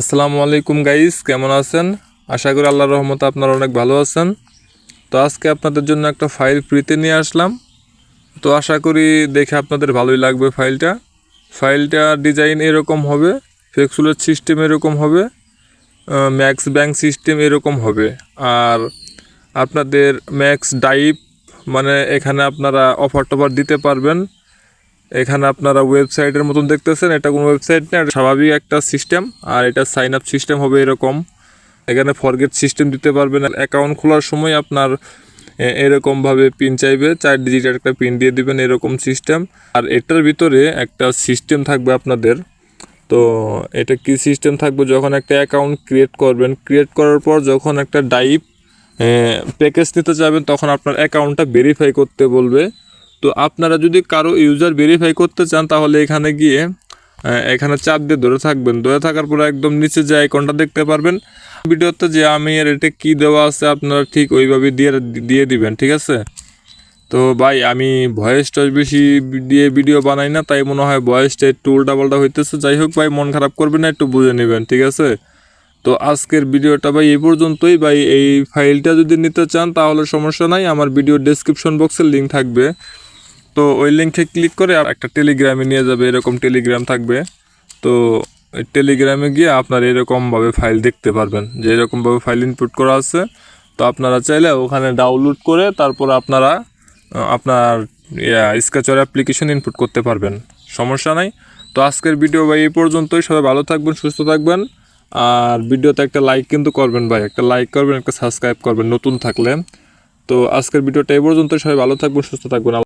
আসসালামু আলাইকুম গাইস, কেমন আছেন? আশা করি আল্লাহর রহমতে আপনারা অনেক ভালো আছেন। তো আজকে আপনাদের জন্য একটা ফাইল ফ্রিতে নিয়ে আসলাম। তো আশা করি দেখে আপনাদের ভালোই লাগবে ফাইলটা। ফাইলটা ডিজাইন এরকম হবে ফেক্সুলের সিস্টেম এরকম হবে ম্যাক্স ব্যাংক সিস্টেম এরকম হবে। আর আপনাদের ম্যাক্স ডাইপ মানে এখানে আপনারা অফার টফার দিতে পারবেন। এখানে আপনারা ওয়েবসাইটের মতন দেখতেছেন, এটা কোনো ওয়েবসাইট না স্বাভাবিক একটা সিস্টেম আর এটা সাইন আপ সিস্টেম হবে এরকম। এখানে ফরগেট সিস্টেম দিতে পারবেন অ্যাকাউন্ট খোলার সময় আপনার এরকমভাবে পিন চাইবে, চার ডিজিটের একটা পিন দিয়ে দিবেন এরকম সিস্টেম আর এটার ভিতরে একটা সিস্টেম থাকবে আপনাদের। তো এটা কি সিস্টেম থাকবে? যখন একটা অ্যাকাউন্ট ক্রিয়েট করবেন ক্রিয়েট করার পর যখন একটা ডাইপ প্যাকেজ নিতে যাবেন, তখন আপনার অ্যাকাউন্টটা ভেরিফাই করতে বলবে। তো আপনারা যদি কারও ইউজার ভেরিফাই করতে চান, তাহলে এখানে গিয়ে এখানে চাপ দিয়ে ধরে থাকবেন। ধরে থাকার পরে একদম নিচে যে আইকনটা দেখতে পারবেন, ভিডিওতে যে আমি এর এটা কী দেওয়া আছে, আপনারা ঠিক ওইভাবে দিয়ে দিয়ে দিবেন, ঠিক আছে? তো ভাই, আমি ভয়েস টয়েস বেশি দিয়ে ভিডিও বানাই না, তাই মনে হয় ভয়েসটা একটু উল্টাপাল্টা হইতেছে। যাই হোক ভাই, মন খারাপ করবেন না, একটু বুঝে নেবেন, ঠিক আছে? তো আজকের ভিডিওটা ভাই, এই পর্যন্তই। ভাই, এই ফাইলটা যদি নিতে চান, তাহলে সমস্যা নাই, আমার ভিডিও ডেসক্রিপশন বক্সের লিঙ্ক থাকবে। তো ওই লিঙ্কে ক্লিক করে আর একটা টেলিগ্রামে নিয়ে যাবে, এরকম টেলিগ্রাম থাকবে। তো টেলিগ্রামে গিয়ে আপনারা এরকমভাবে ফাইল দেখতে পারবেন। যে এরকমভাবে ফাইল ইনপুট করা আছে, তো আপনারা চাইলে ওখানে ডাউনলোড করে তারপর আপনারা আপনার স্কেচার অ্যাপ্লিকেশন ইনপুট করতে পারবেন। সমস্যা নাই। তো আজকের ভিডিও ভাই এই পর্যন্তই। সবাই ভালো থাকবেন, সুস্থ থাকবেন। আর ভিডিওতে একটা লাইক কিন্তু করবেন ভাই। একটা লাইক করবেন, একটা সাবস্ক্রাইব করবেন, নতুন থাকলে। তো আজকের ভিডিওটা এই পর্যন্ত সবাই ভালো থাকবেন, সুস্থ থাকবেন।